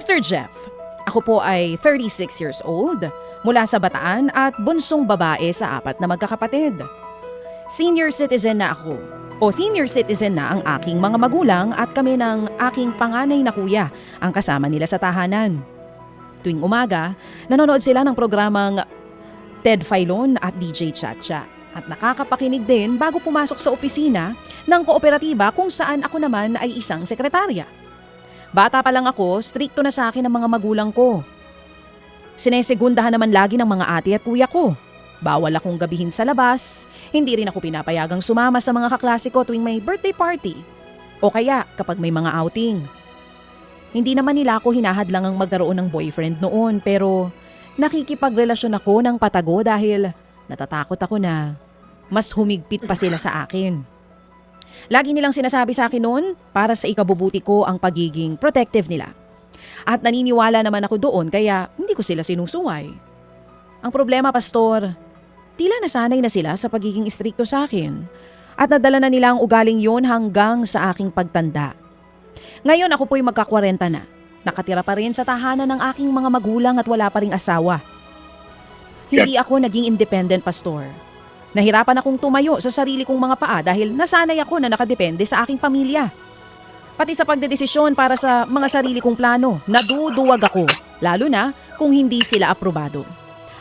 Pastor Jeff, ako po ay 36 years old, mula sa Bataan at bunsong babae sa apat na magkakapatid. Senior citizen na ako. O senior citizen na ang aking mga magulang at kami ng aking panganay na kuya ang kasama nila sa tahanan. Tuwing umaga, nanonood sila ng programang Ted Filon at DJ Chacha at nakakapakinig din bago pumasok sa opisina ng kooperatiba kung saan ako naman ay isang sekretarya. Bata pa lang ako, strikto na sa akin ang mga magulang ko. Sinesegundahan naman lagi ng mga ate at kuya ko. Bawal akong gabihin sa labas, hindi rin ako pinapayagang sumama sa mga kaklase ko tuwing may birthday party. O kaya kapag may mga outing. Hindi naman nila ako hinahadlang ang magkaroon ng boyfriend noon pero nakikipagrelasyon ako ng patago dahil natatakot ako na mas humigpit pa sila sa akin. Lagi nilang sinasabi sa akin noon para sa ikabubuti ko ang pagiging protective nila. At naniniwala naman ako doon kaya hindi ko sila sinusuway. Ang problema, Pastor, tila nasanay na sila sa pagiging istrikto sa akin at nadala na nila ang ugaling yon hanggang sa aking pagtanda. Ngayon ako po'y magka-40 na. Nakatira pa rin sa tahanan ng aking mga magulang at wala pa ring asawa. Hindi ako naging independent, Pastor. Nahirapan akong tumayo sa sarili kong mga paa dahil nasanay ako na nakadepende sa aking pamilya. Pati sa pagdedesisyon para sa mga sarili kong plano, naduduwag ako, lalo na kung hindi sila aprobado.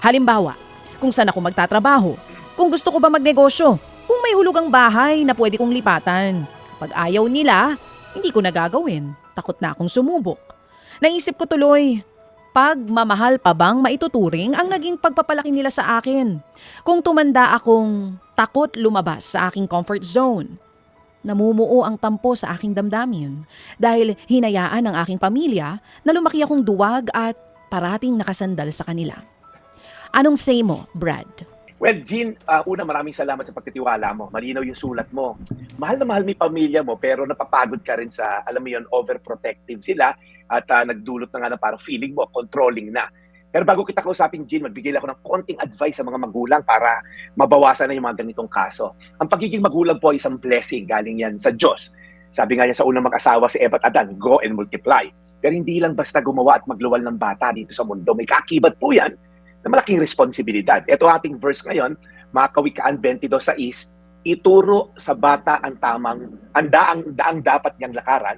Halimbawa, kung saan ako magtatrabaho, kung gusto ko ba magnegosyo, kung may hulugang bahay na pwede kong lipatan. Pag ayaw nila, hindi ko nagagawin. Takot na akong sumubok. Naisip ko tuloy, pagmamahal pa bang maituturing ang naging pagpapalaki nila sa akin? Kung tumanda akong takot lumabas sa aking comfort zone. Namumuo ang tampo sa aking damdamin dahil hinayaan ng aking pamilya na lumaki akong duwag at parating nakasandal sa kanila. Anong say mo, Brad? Well, Jean, uh, una maraming salamat sa pagtitiwala mo. Malinaw yung sulat mo. Mahal na mahal yung pamilya mo pero napapagod ka rin sa, alam mo yun, overprotective sila at uh, nagdulot na nga na parang feeling mo, controlling na. Pero bago kita kausapin, Jean, magbigay ako ng konting advice sa mga magulang para mabawasan na yung mga ganitong kaso. Ang pagiging magulang po ay isang blessing. Galing yan sa Diyos. Sabi nga niya sa unang mag-asawa si Eva at Adan, go and multiply. Pero hindi lang basta gumawa at magluwal ng bata dito sa mundo. May kaakibat po yan na malaking responsibilidad. Ito ating verse ngayon, mga kawikaan 22 sa is, ituro sa bata ang tamang, ang daang, daang dapat niyang lakaran,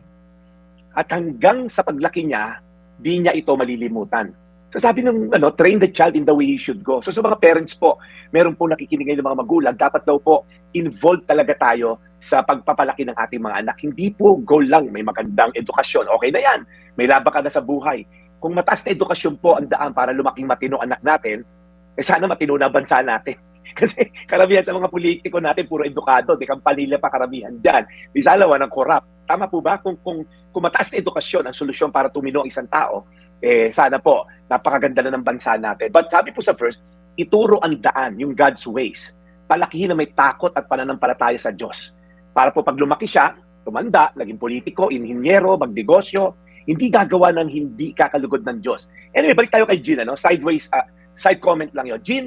at hanggang sa paglaki niya, di niya ito malilimutan. So sabi ng ano, train the child in the way he should go. So sa mga parents po, meron po nakikinig ngayon ng mga magulang, dapat daw po involved talaga tayo sa pagpapalaki ng ating mga anak. Hindi po goal lang, may magandang edukasyon. Okay na yan. May laban ka na sa buhay. Kung mataas na edukasyon po ang daan para lumaking matino anak natin, eh sana matino na bansa natin. Kasi karamihan sa mga politiko natin, puro edukado, di kampanila pa karamihan dyan. Bisalawa ng korap. Tama po ba? Kung, kung, kung mataas na edukasyon ang solusyon para tumino ang isang tao, eh sana po, napakaganda na ng bansa natin. But sabi po sa first, ituro ang daan, yung God's ways. Palakihin na may takot at pananampalataya sa Diyos. Para po pag lumaki siya, tumanda, naging politiko, inhinyero, magnegosyo, hindi gagawa ng hindi kakalugod ng Diyos. Anyway, balik tayo kay Jean, ano? sideways, uh, side comment lang yun. Jean,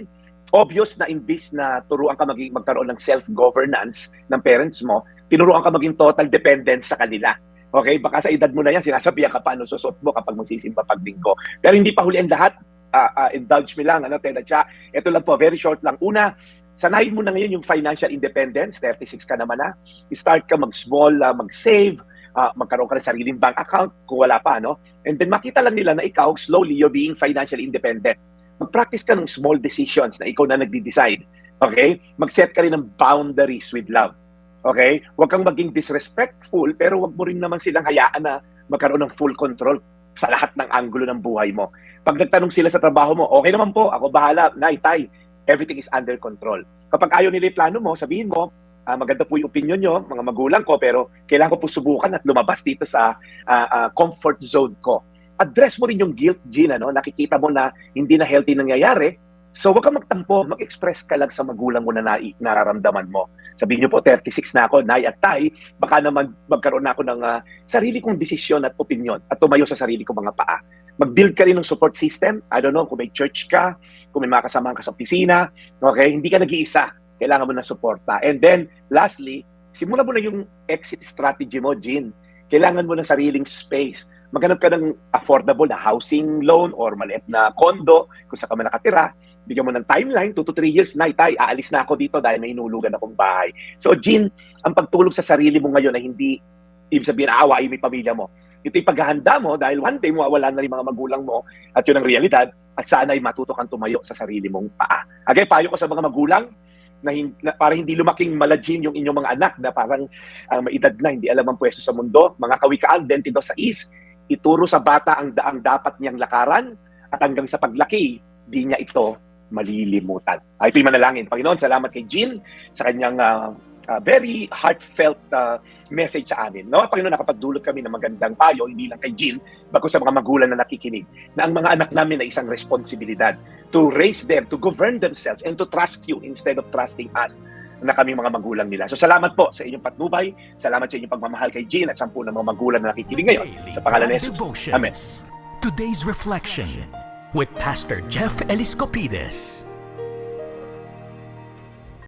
obvious na imbis na turuan ka maging, magkaroon ng self-governance ng parents mo, tinuruan ka maging total dependence sa kanila. Okay, baka sa edad mo na yan, sinasabihan ka pa ano susot mo kapag magsisimba paglinggo. Pero hindi pa huli ang lahat. Uh, uh, indulge me lang, ano, Tena Cha. Ito lang po, very short lang. Una, sanayin mo na ngayon yung financial independence. 36 ka naman na. Start ka mag-small, uh, mag-save, uh, magkaroon ka ng sariling bank account kung wala pa, no? And then makita lang nila na ikaw, slowly, you're being financially independent. Mag-practice ka ng small decisions na ikaw na nagde-decide. Okay? Mag-set ka rin ng boundaries with love. Okay? Huwag kang maging disrespectful, pero huwag mo rin naman silang hayaan na magkaroon ng full control sa lahat ng anggulo ng buhay mo. Pag nagtanong sila sa trabaho mo, okay naman po, ako bahala, nay, tay, everything is under control. Kapag ayaw nila yung plano mo, sabihin mo, uh, maganda po yung opinion nyo, mga magulang ko, pero kailangan ko po subukan at lumabas dito sa uh, uh, comfort zone ko. Address mo rin yung guilt, Gina, no? nakikita mo na hindi na healthy nangyayari, So huwag kang magtampo, mag-express ka lang sa magulang mo na na nararamdaman mo. Sabihin niyo po, 36 na ako, nay at tay, baka naman magkaroon na ako ng uh, sarili kong desisyon at opinion at tumayo sa sarili kong mga paa. Mag-build ka rin ng support system. I don't know, kung may church ka, kung may mga kasamahan ka sa opisina, okay, hindi ka nag-iisa. Kailangan mo ng suporta. And then, lastly, simula mo na yung exit strategy mo, Jean. Kailangan mo ng sariling space maghanap ka ng affordable na housing loan or maliit na condo kung saan ka man nakatira. Bigyan mo ng timeline, 2 to 3 years, na tay, aalis na ako dito dahil may inulugan akong bahay. So, Jean, ang pagtulog sa sarili mo ngayon na hindi, ibig sabihin, aawain mo pamilya mo. Ito yung paghahanda mo dahil one day mawawala na rin mga magulang mo at yun ang realidad at sana ay matuto kang tumayo sa sarili mong paa. Agay, payo ko sa mga magulang na, hin- na para hindi lumaking malajin yung inyong mga anak na parang ang maedad na, hindi alam ang pwesto sa mundo. Mga kawikaan, 22 sa is, ituro sa bata ang daang dapat niyang lakaran at hanggang sa paglaki, di niya ito malilimutan. Ay, manalangin. Panginoon, salamat kay Jean sa kanyang ah, ah, very heartfelt ah, message sa amin. No? Panginoon, nakapagdulot kami ng magandang payo, hindi lang kay Jean, bago sa mga magulang na nakikinig, na ang mga anak namin ay isang responsibilidad to raise them, to govern themselves, and to trust you instead of trusting us na kami mga magulang nila. So salamat po sa inyong patnubay, salamat sa inyong pagmamahal kay Jean at sampu ng mga magulang na nakikinig ngayon. Sa pangalan ni Jesus. Amen. Today's reflection with Pastor Jeff Eliscopides.